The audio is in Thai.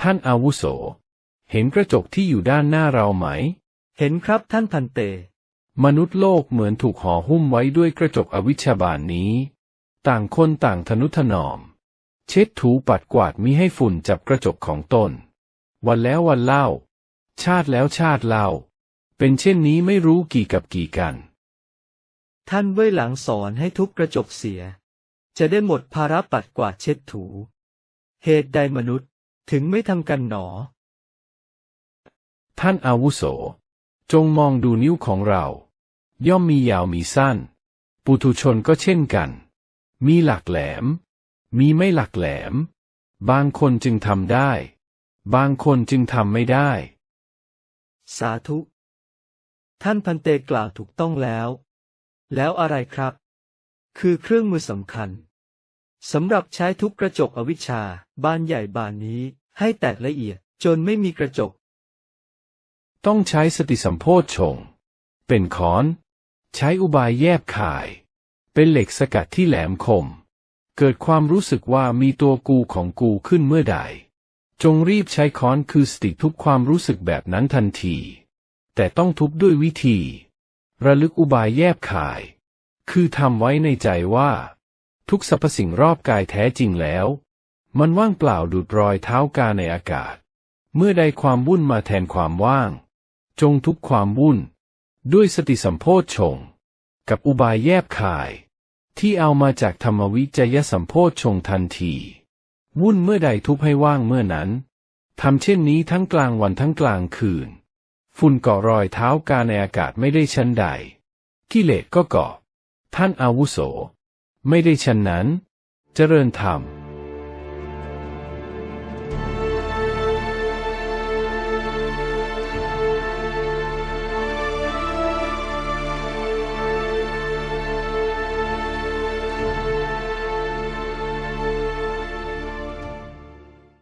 ท่านอาวุโส เห็นกระจกที่อยู่ด้านหน้าเราไหม เห็นครับท่านพันเต มนุษย์โลกเหมือนถูกห่อหุ้มไว้ด้วยกระจกอวิชชาบานนี้ ต่างคนต่างทนุถนอม เช็ดถูปัดกวาดมิให้ฝุ่นจับกระจกของตน วันแล้ววันเล่า ชาติแล้วชาติเล่า เป็นเช่นนี้ไม่รู้กี่กับกี่กัน ท่านเว้ยหลังสอนให้ทุบกระจกเสีย จะได้หมดภาระปัดกวาดเช็ดถู เหตุใดมนุษย์ ถึงไม่ทำกันหนอ ท่านอาวุโส จงมองดูนิ้วของเรา ย่อมมียาวมีสั้น ปุถุชนก็เช่นกัน มีหลักแหลม มีไม่หลักแหลม บางคนจึงทำได้ บางคนจึงทำไม่ได้ สาธุ ท่านพันเตกล่าวถูกต้องแล้ว แล้วอะไรครับ คือเครื่องมือสำคัญ สำหรับใช้ทุบกระจกอวิชชา บานใหญ่บานนี้ให้แตกละเอียดจนไม่มีกระจก ต้องใช้สติสัมโพชง เป็นค้อน ใช้อุบายแยบขาย เป็นเหล็กสกัดที่แหลมคม เกิดความรู้สึกว่ามีตัวกูของกูขึ้นเมื่อใด จงรีบใช้ค้อนคือสติทุบความรู้สึกแบบนั้นทันที แต่ต้องทุบด้วยวิธี ระลึกอุบายแยบขาย คือทำไว้ในใจว่า ทุกสรรพสิ่งรอบกายแท้จริงแล้ว มันว่างเปล่าดูดรอยเท้ากาในอากาศ เมื่อใดความวุ่นมาแทนความว่าง จงทุบความวุ่น ด้วยสติสัมโพชง กับอุบายแยบขาย ที่เอามาจากธรรมวิจยสัมโพชงทันที วุ่นเมื่อใดทุบให้ว่างเมื่อนั้นทำเช่นนี้ทั้งกลางวันทั้งกลางคืน ฝุ่นเกาะรอยเท้ากาในอากาศไม่ได้ชั้นใด กิเลสก็เกาะท่านอาวุโส ไม่ได้ฉันนั้น เจริญธรรม